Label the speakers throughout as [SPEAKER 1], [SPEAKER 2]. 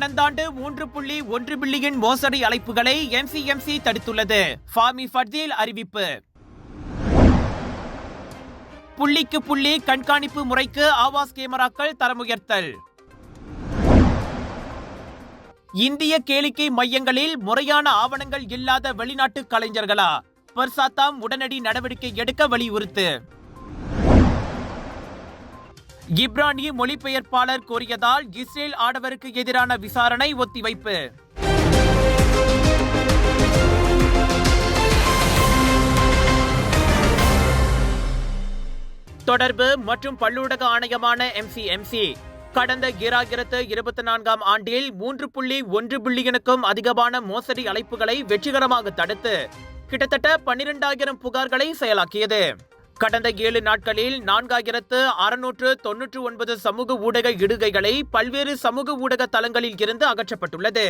[SPEAKER 1] கடந்த ஆண்டு மூன்று புள்ளி ஒன்று பில்லியன் மோசடி அழைப்புகளை எம்சிஎம்சி தடுத்துள்ளது. ஃபாமி ஃபர்தீல் அறிவிப்பு. புள்ளிக்கு புள்ளி கண்காணிப்பு முறைக்கு ஆவாஸ் கேமராக்கள் தரமுயர்த்தல். இந்திய கேளிக்கை மையங்களில் முறையான ஆவணங்கள் இல்லாத வெளிநாட்டு கலைஞர்களா? பர்சாத்தாம் உடனடி நடவடிக்கை எடுக்க வலியுறுத்து. இப்ரானிய மொழிபெயர்ப்பாளர் கோரியதால் இஸ்ரேல் ஆடவருக்கு எதிரான விசாரணை ஒத்திவைப்பு. தொடர்பு மற்றும் பல்லூடக ஆணையமான எம்சிஎம்சி கடந்த ஈராயிரத்து இருபத்தி நான்காம் ஆண்டில் மூன்று புள்ளி ஒன்று பில்லியனுக்கும் அதிகமான மோசடி அழைப்புகளை வெற்றிகரமாக தடுத்து கிட்டத்தட்ட பன்னிரெண்டாயிரம் புகார்களை செயலாக்கியது. கடந்த ஏழு நாட்களில் நான்காயிரத்து அறுநூற்று தொன்னூற்று ஒன்பது சமூக ஊடக இடுகைகளை பல்வேறு சமூக ஊடக தளங்களில் இருந்து அகற்றப்பட்டுள்ளது.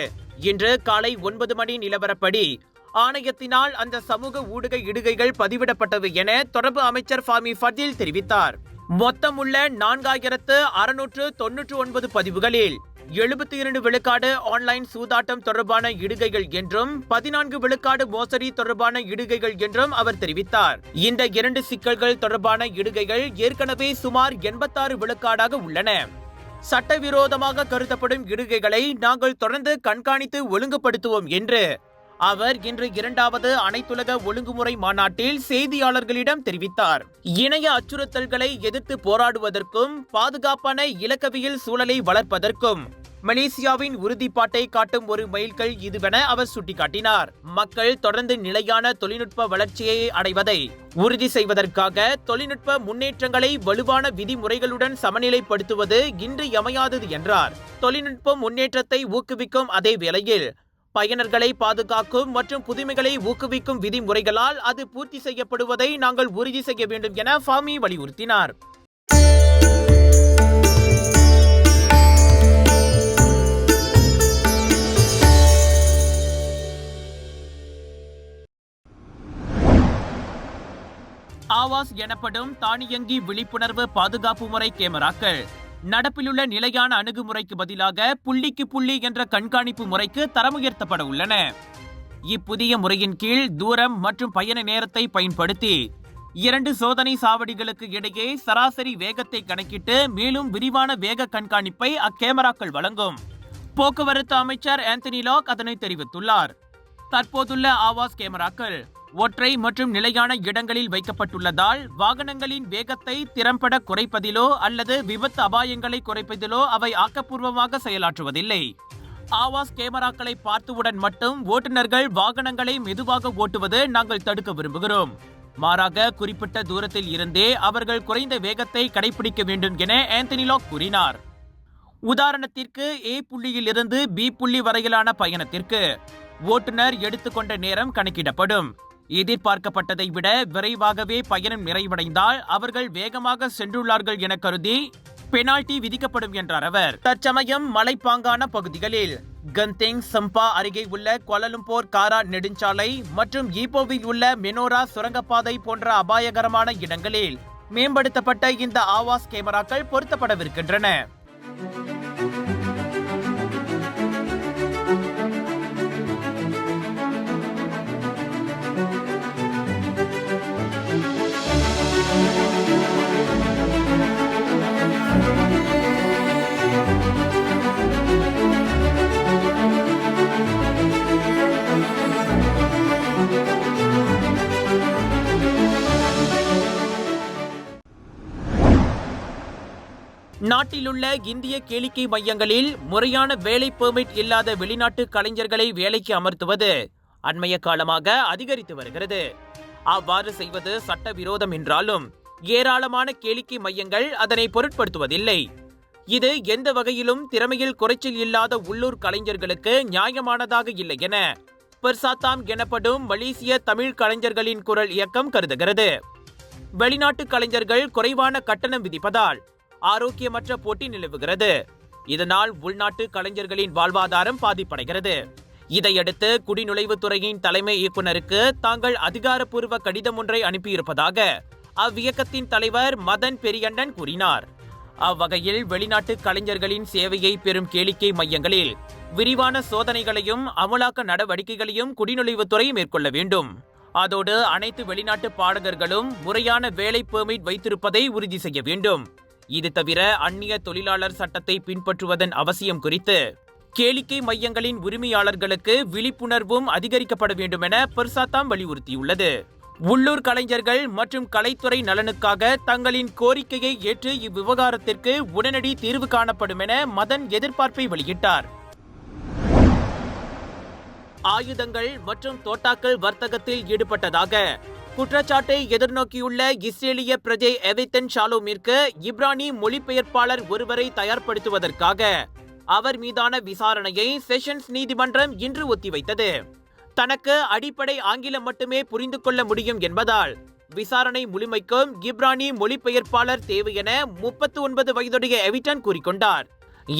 [SPEAKER 1] இன்று காலை ஒன்பது மணி நிலவரப்படி ஆணையத்தினால் அந்த சமூக ஊடக இடுகைகள் பதிவிடப்பட்டது என தொடர்பு அமைச்சர் ஃபாமி ஃபதில் தெரிவித்தார். மொத்தமுள்ள நான்காயிரத்து அறுநூற்று தொன்னூற்று ஒன்பது பதிவுகளில் எழுபத்தி இரண்டு விழுக்காடு ஆன்லைன் சூதாட்டம் தொடர்பான இடுகைகள் என்றும் பதினான்கு விழுக்காடு மோசடி தொடர்பான இடுகைகள் என்றும் அவர் தெரிவித்தார். இந்த இரண்டு சிக்கல்கள் தொடர்பான இடுகைகள் ஏற்கனவே சுமார் எண்பத்தாறு விழுக்காடாக உள்ளன. சட்டவிரோதமாக கருதப்படும் இடுகைகளை நாங்கள் தொடர்ந்து கண்காணித்து ஒழுங்குபடுத்துவோம் என்று அவர் இன்று இரண்டாவது அனைத்துலக ஒழுங்குமுறை மாநாட்டில் செய்தியாளர்களிடம் தெரிவித்தார். இணைய அச்சுறுத்தல்களை எதிர்த்து போராடுவதற்கும் பாதுகாப்பான இலக்கவியல் சூழலை வளர்ப்பதற்கும் மலேசியாவின் உறுதிப்பாட்டை காட்டும் ஒரு மைல்கல் இதுவென அவர் சுட்டிக்காட்டினார். மக்கள் தொடர்ந்து நிலையான தொழில்நுட்ப வளர்ச்சியை அடைவதை உறுதி செய்வதற்காக தொழில்நுட்ப முன்னேற்றங்களை வலுவான விதிமுறைகளுடன் சமநிலைப்படுத்துவது இன்று யமையாதது என்றார். தொழில்நுட்ப முன்னேற்றத்தை ஊக்குவிக்கும் அதே வேளையில் பயனர்களை பாதுகாக்கும் மற்றும் புதுமைகளை ஊக்குவிக்கும் விதிமுறைகளால் அது பூர்த்தி செய்யப்படுவதை நாங்கள் உறுதி செய்ய வேண்டும் என ஃபாமி வலியுறுத்தினார். ஆவாஸ் எனப்படும் தானியங்கி விழிப்புணர்வு பாதுகாப்பு முறை கேமராக்கள். நடப்பிலுள்ள நிலையான அணுகுமுறைக்கு பதிலாக புள்ளிக்கு புள்ளி என்ற கண்காணிப்பு முறைக்கு தரமுயர்த்தப்பட உள்ளன. இப்புதிய முறையின் கீழ் தூரம் மற்றும் பயண நேரத்தை பயன்படுத்தி இரண்டு சோதனை சாவடிகளுக்கு இடையே சராசரி வேகத்தை கணக்கிட்டு மேலும் விரிவான வேக கண்காணிப்பை அக்கேமராக்கள் வழங்கும். போக்குவரத்து அமைச்சர் ஆந்தனி லாக் அதனை தெரிவித்துள்ளார். தற்போதுள்ள ஆவாஸ் கேமராக்கள் ஒற்றை மற்றும் நிலையான இடங்களில் வைக்கப்பட்டுள்ளதால் வாகனங்களின் வேகத்தை திறம்பட குறைப்பதிலோ அல்லது விபத்து அபாயங்களை குறைப்பதிலோ அவை ஆக்கப்பூர்வமாக செயலாற்றுவதில்லை. ஆவாஸ் கேமராக்களை பார்த்தவுடன் மட்டும் ஓட்டுநர்கள் வாகனங்களை மெதுவாக ஓட்டுவது நாங்கள் தடுக்க விரும்புகிறோம். மாறாக குறிப்பிட்ட தூரத்தில் இருந்தே அவர்கள் குறைந்த வேகத்தை கடைபிடிக்க வேண்டும் என ஆந்தனி லாக் கூறினார். உதாரணத்திற்கு ஏ புள்ளியில் இருந்து பி புள்ளி வரையிலான பயணத்திற்கு ஓட்டுநர் எடுத்துக்கொண்ட நேரம் கணக்கிடப்படும். எதிர்பார்க்கப்பட்டதை விட விரைவாகவே பயணம் நிறைவடைந்தால் அவர்கள் வேகமாக சென்றுள்ளார்கள் என கருதி பெனால்டி விதிக்கப்படும் என்றார் அவர். தற்சமயம் மலைப்பாங்கான பகுதிகளில் கந்திங் சம்பா அருகே உள்ள கொலலும்போர் காரா நெடுஞ்சாலை மற்றும் ஈப்போவில் உள்ள மெனோரா சுரங்கப்பாதை போன்ற அபாயகரமான இடங்களில் மேம்படுத்தப்பட்ட இந்த ஆவாஸ் கேமராக்கள் பொருத்தப்படவிருக்கின்றன. நாட்டிலுள்ள இந்திய கேளிக்கை மையங்களில் முறையான வேலை பெர்மிட் இல்லாத வெளிநாட்டு கலைஞர்களை வேலைக்கு அமர்த்துவது அண்மைய காலமாக அதிகரித்து வருகிறது. அவ்வாறு செய்வது சட்டவிரோதம் என்றாலும் ஏராளமான கேளிக்கை மையங்கள் அதனை பொருட்படுத்துவதில்லை. இது எந்த வகையிலும் திறமையில் குறைச்சல் இல்லாத உள்ளூர் கலைஞர்களுக்கு நியாயமானதாக இல்லை என பெர்சாத்தாம் எனப்படும் மலேசிய தமிழ் கலைஞர்களின் குரல் இயக்கம் கருதுகிறது. வெளிநாட்டு கலைஞர்கள் குறைவான கட்டணம் விதிப்பதால் ஆரோக்கியமற்ற போட்டி நிலவுகிறது. இதனால் உள்நாட்டு கலைஞர்களின் வாழ்வாதாரம் பாதிப்படைகிறது. இதையடுத்து குடிநுழைவுத்துறையின் தலைமை இயக்குனருக்கு தாங்கள் அதிகாரப்பூர்வ கடிதம் ஒன்றை அனுப்பியிருப்பதாக அவ்வியக்கத்தின் தலைவர் மதன் பெரியண்ணன் கூறினார். அவ்வகையில் வெளிநாட்டு கலைஞர்களின் சேவையை பெறும் கேளிக்கை மையங்களில் விரிவான சோதனைகளையும் அமலாக்க நடவடிக்கைகளையும் குடிநுழைவுத்துறை மேற்கொள்ள வேண்டும். அதோடு அனைத்து வெளிநாட்டு பாடகர்களும் முறையான வேலை பெர்மிட் வைத்திருப்பதை உறுதி செய்ய வேண்டும். இது தவிர அந்நிய தொழிலாளர் சட்டத்தை பின்பற்றுவதன் அவசியம் குறித்து கேளிக்கை மையங்களின் உரிமையாளர்களுக்கு விழிப்புணர்வும் அதிகரிக்கப்பட வேண்டும் என பெர்சாத்தாம் வலியுறுத்தியுள்ளது. உள்ளூர் கலைஞர்கள் மற்றும் கலைத்துறை நலனுக்காக தங்களின் கோரிக்கையை ஏற்று இவ்விவகாரத்திற்கு உடனடி தீர்வு காணப்படும் என மதன் எதிர்பார்ப்பை வெளியிட்டார். ஆயுதங்கள் மற்றும் தோட்டாக்கள் வர்த்தகத்தில் ஈடுபட்டதாக குற்றச்சாட்டை எதிர்நோக்கியுள்ள இஸ்ரேலிய பிரஜை எவித்தன் ஷாலோமிற்கு இப்ரானி மொழிபெயர்ப்பாளர் ஒருவரை தயார்படுத்துவதற்காக அவர் மீதான விசாரணையை செஷன்ஸ் நீதிமன்றம் இன்று ஒத்திவைத்தது. தனக்கு அடிப்படை ஆங்கிலம் மட்டுமே புரிந்து கொள்ள முடியும் என்பதால் விசாரணை முழுமைக்கும் இப்ரானி மொழிபெயர்ப்பாளர் தேவை என முப்பத்து ஒன்பது வயதுடைய எவிட்டன் கூறிக்கொண்டார்.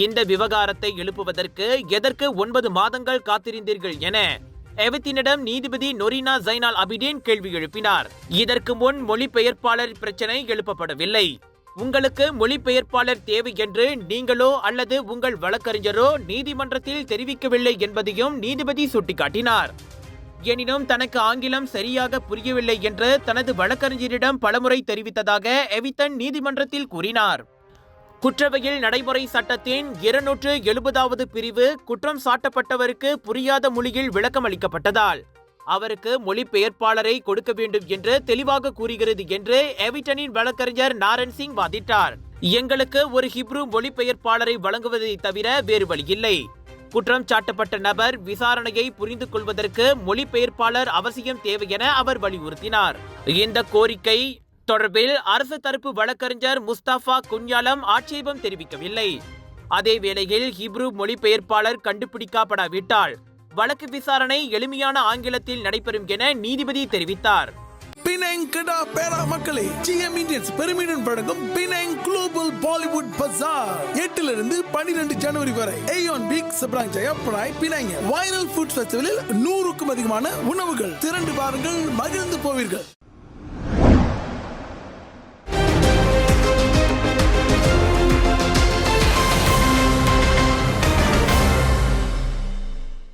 [SPEAKER 1] இந்த விவகாரத்தை எழுப்புவதற்கு எதற்கு ஒன்பது மாதங்கள் காத்திருந்தீர்கள் என எவத்தினிடம் நீதிபதி நொரினா ஜைனால் அபிடேன் கேள்வி எழுப்பினார். இதற்கு முன் மொழிபெயர்ப்பாளர் பிரச்சனை எழுப்பப்படவில்லை. உங்களுக்கு மொழிபெயர்ப்பாளர் தேவை என்று நீங்களோ அல்லது உங்கள் வழக்கறிஞரோ நீதிமன்றத்தில் தெரிவிக்கவில்லை என்பதையும் நீதிபதி சுட்டிக்காட்டினார். எனினும் தனக்கு ஆங்கிலம் சரியாக புரியவில்லை என்று தனது வழக்கறிஞரிடம் பலமுறை தெரிவித்ததாக எவித்தன் நீதிமன்றத்தில் கூறினார். குற்றவியல் நடைமுறை சட்டத்தின் இருநூற்று எழுபதாவது பிரிவு குற்றம் சாட்டப்பட்டவருக்கு புரியாத மொழியில் விளக்கம் அளிக்கப்பட்டதால் அவருக்கு மொழிபெயர்ப்பாளரை கொடுக்க வேண்டும் என்று தெளிவாக கூறுகிறது என்று எவிட்டனின் வழக்கறிஞர் நாரன் சிங் வாதிட்டார். எங்களுக்கு ஒரு ஹிப்ரு மொழிபெயர்ப்பாளரை வழங்குவதை தவிர வேறு வழியில்லை குற்றம் சாட்டப்பட்ட நபர் விசாரணையை புரிந்து கொள்வதற்கு மொழிபெயர்ப்பாளர் அவசியம் தேவை என அவர் வலியுறுத்தினார். இந்த கோரிக்கை தொடர்பில் அரசு தரப்பு வழக்கறிஞர் முஸ்தபா குன்யாலம் ஆட்சேபம் தெரிவிக்கவில்லை. அதே வேளையில் ஹிப்ரு மொழிபெயர்ப்பாளர் கண்டுபிடிக்கப்படாவிட்டால் வழக்கு விசாரணை எளிமையான ஆங்கிலத்தில் நடைபெறும் என நீதிபதி தெரிவித்தார்.
[SPEAKER 2] பினாங் கடா பேரா மக்களே ஜிஎம் இந்தியன்ஸ் பெருமிடன் வழங்கும் பினாங் குளோபல் பாலிவுட் பஜார் எட்டுல இருந்து பன்னிரெண்டு ஜனவரி வரை Aeon Big Subang Jaya Prai Penang viral food ஃபெஸ்டிவலில் நூறுக்கும் அதிகமான உணவுகள். திரண்டு பாருங்கள் மகிழ்ந்து போவீர்கள்.